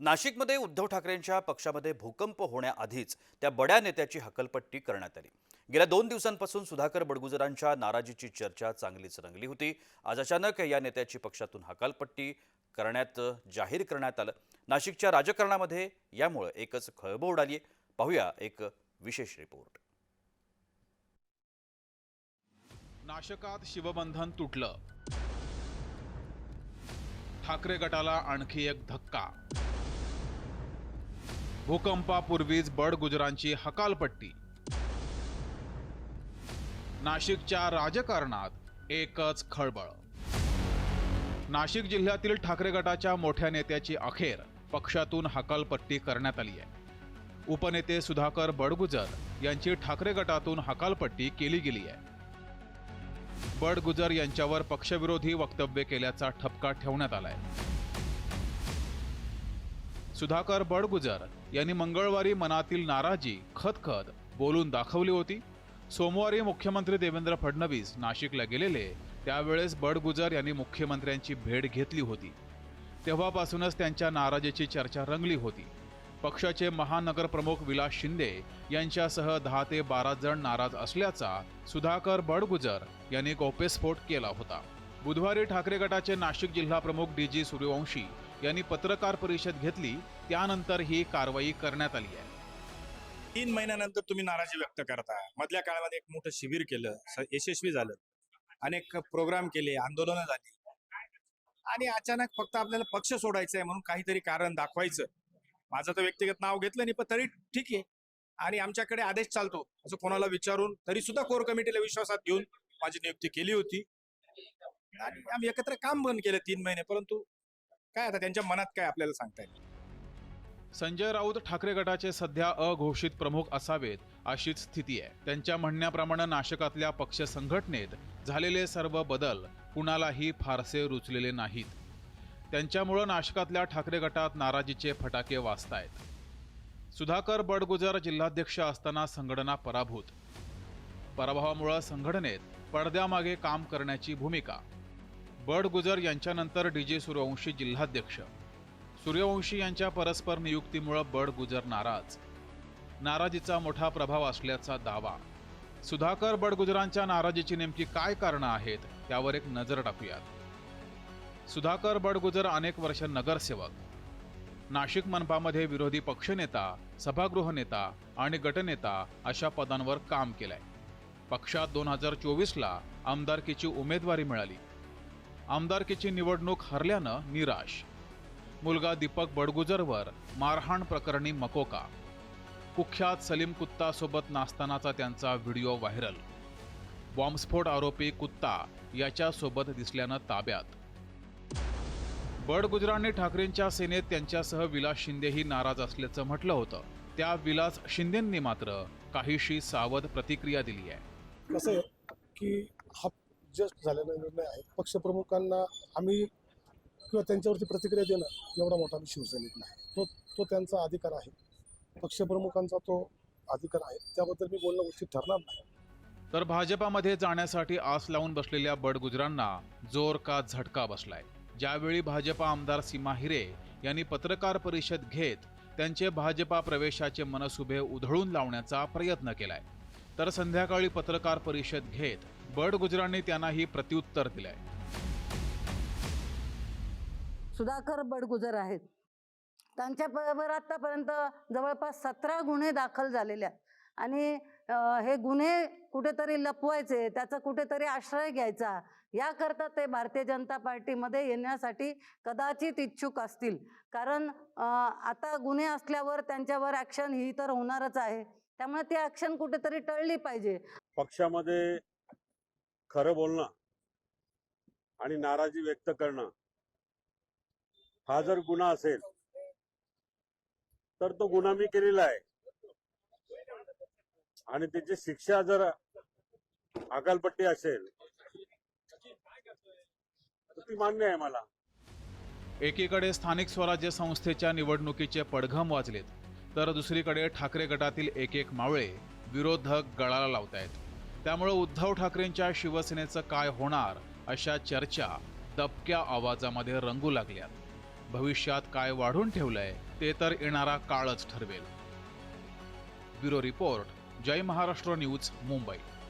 नाशिकमध्ये उद्धव ठाकरेंच्या पक्षामध्ये भूकंप होण्याआधीच त्या बड्या नेत्याची हकलपट्टी करण्यात आली. गेल्या दोन दिवसांपासून सुधाकर बडगुजरांच्या नाराजीची चर्चा चांगलीच रंगली होती. आज अचानक या नेत्याची पक्षातून हकालपट्टी करण्यात जाहीर करण्यात आलं. नाशिकच्या राजकारणामध्ये यामुळे एकच खळबळ उडाली पाहूया एक विशेष रिपोर्ट. नाशकात शिवबंधन तुटलं. ठाकरे गटाला आणखी एक धक्का. भूकंपापूर्वीच बडगुजरांची हकालपट्टी. नाशिकच्या राजकारणात एकच खळबळ. नाशिक जिल्ह्यातील ठाकरे गटाच्या मोठ्या नेत्याची अखेर पक्षातून हकालपट्टी करण्यात आली आहे. उपनेते सुधाकर बडगुजर यांची ठाकरे गटातून हकालपट्टी केली गेली आहे. बडगुजर यांच्यावर पक्षविरोधी वक्तव्य केल्याचा ठपका ठेवण्यात आलाय. सुधाकर बडगुजर यांनी मंगळवारी मनातील नाराजी खतखत बोलून दाखवली होती. सोमवारी मुख्यमंत्री देवेंद्र फडणवीस नाशिकला गेलेले त्यावेळेस बडगुजर यांनी मुख्यमंत्र्यांची भेट घेतली होती. तेव्हापासूनच त्यांच्या नाराजीची चर्चा रंगली होती. पक्षाचे महानगरप्रमुख विलास शिंदे यांच्यासह दहा ते बारा जण नाराज असल्याचा सुधाकर बडगुजर यांनी गौप्यस्फोट केला होता. बुधवारी ठाकरे गटाचे नाशिक जिल्हा प्रमुख डी जी सूर्यवंशी यांनी पत्रकार परिषद घेतली त्यानंतर ही कारवाई करण्यात आली आहे. तीन महिन्यानंतर तुम्ही नाराजी व्यक्त करता. मधल्या काळामध्ये एक मोठं शिबिर केलं यशस्वी झालं. अनेक प्रोग्राम केले आंदोलनं झाली. आणि अचानक फक्त आपल्याला पक्ष सोडायचा आहे म्हणून काहीतरी कारण दाखवायचं. माझं तर व्यक्तिगत नाव घेतलं नाही पण तरी ठीक आहे. आणि आमच्याकडे आदेश चालतो. असं कोणाला विचारून तरी सुद्धा कोर कमिटीला विश्वासात घेऊन माझी नियुक्ती केली होती. आणि आम्ही एकत्र काम बंद केलं तीन महिने परंतु काय आता त्यांच्या मनात काय आपल्याला सांगता येईल? संजय राऊत ठाकरे गटाचे सध्या अघोषित प्रमुख असावेत अशीच स्थिती आहे. त्यांच्या म्हणण्याप्रमाणे नाशकातल्या पक्ष संघटनेत झालेले सर्व बदल कुणालाही फारसे रुचलेले नाहीत. त्यांच्यामुळं नाशकातल्या ठाकरे गटात नाराजीचे फटाके वाजतायत. सुधाकर बडगुजर जिल्हाध्यक्ष असताना संघटना पराभूत. पराभवामुळं संघटनेत पडद्यामागे काम करण्याची भूमिका बडगुजर यांच्यानंतर डी जे सूर्यवंशी जिल्हाध्यक्ष. सूर्यवंशी यांच्या परस्पर नियुक्तीमुळं बडगुजर नाराज. नाराजीचा मोठा प्रभाव असल्याचा दावा. सुधाकर बडगुजरांच्या नाराजीची नेमकी काय कारणं आहेत त्यावर एक नजर टाकूयात. सुधाकर बडगुजर अनेक वर्ष नगरसेवक. नाशिक मनपामध्ये विरोधी पक्षनेता सभागृह नेता आणि गटनेता अशा पदांवर काम केलंय. पक्षात दोन हजार चोवीसला आमदारकीची उमेदवारी मिळाली. आमदारकीची निवडणूक हरल्यानं निराश. मुलगा दीपक बडगुजरवर मारहाण प्रकरणी मकोका. कुख्यात सलीम कुत्ता सोबत नाचतानाचा त्यांचा व्हिडिओ व्हायरल. बॉम्बस्फोट आरोपी कुत्ता याच्यासोबत दिसल्यानं ताब्यात. बडगुजरांनी ठाकरेंच्या सेनेत त्यांच्यासह विलास शिंदेही नाराज असल्याचं म्हटलं होतं. त्या विलास शिंदेंनी मात्र काहीशी सावध प्रतिक्रिया दिली आहे कसं की हा जस्ट झालेला निर्णय आहे. पक्षप्रमुखांना आम्ही किंवा त्यांच्यावरती प्रतिक्रिया देणं एवढा मोठा आम्ही शिवसेनेत नाही. तो तो त्यांचा अधिकार आहे. पक्षप्रमुखांचा तो अधिकार आहे. त्याबद्दल मी बोलणं उचित ठरणार नाही. तर भाजपामध्ये जाण्यासाठी आस लावून बसलेल्या बडगुजरांना जोर का झटका बसलाय? ज्यावेळी भाजपा आमदार सीमा हिरे यांनी पत्रकार परिषद घेत त्यांचे भाजपा प्रवेशाचे मनसुबे उधळून लावण्याचा प्रयत्न केलाय. तर संध्याकाळी पत्रकार परिषद घेत बडगुजरांनी त्यांना ही प्रत्युत्तर दिलंय. सुधाकर बडगुजर आहेत. त्यांच्या बरोबर आत्तापर्यंत जवळपास सतरा गुन्हे दाखल झालेले आहेत. आणि हे गुन्हे कुठेतरी लपवायचे त्याचा कुठेतरी आश्रय घ्यायचा याकरता ते भारतीय जनता पार्टीमध्ये येण्यासाठी कदाचित इच्छुक असतील. कारण आता गुन्हे असल्यावर त्यांच्यावर ॲक्शन ही तर होणारच आहे. त्यामुळे ती ॲक्शन कुठेतरी टळली पाहिजे. पक्षामध्ये खरं बोलणं आणि नाराजी व्यक्त करणं हा जर गुन्हा असेल तर तो गुन्हा मी केलेला आहे. आणि त्याची शिक्षा जर अकालपट्टी असेल तर ती मान्य आहे मला. एकीकडे स्थानिक स्वराज्य संस्थेच्या निवडणुकीचे पडघम वाजलेत. तर दुसरीकडे ठाकरे गटातील एक एक मावळे विरोधक गळाला लावतायत. त्यामुळे उद्धव ठाकरेंच्या शिवसेनेचं काय होणार अशा चर्चा दबक्या आवाजामध्ये रंगू लागल्यात. भविष्यात काय वाढून ठेवलंय ते तर येणारा काळच ठरवेल. Bureau report Jai Maharashtra news Mumbai.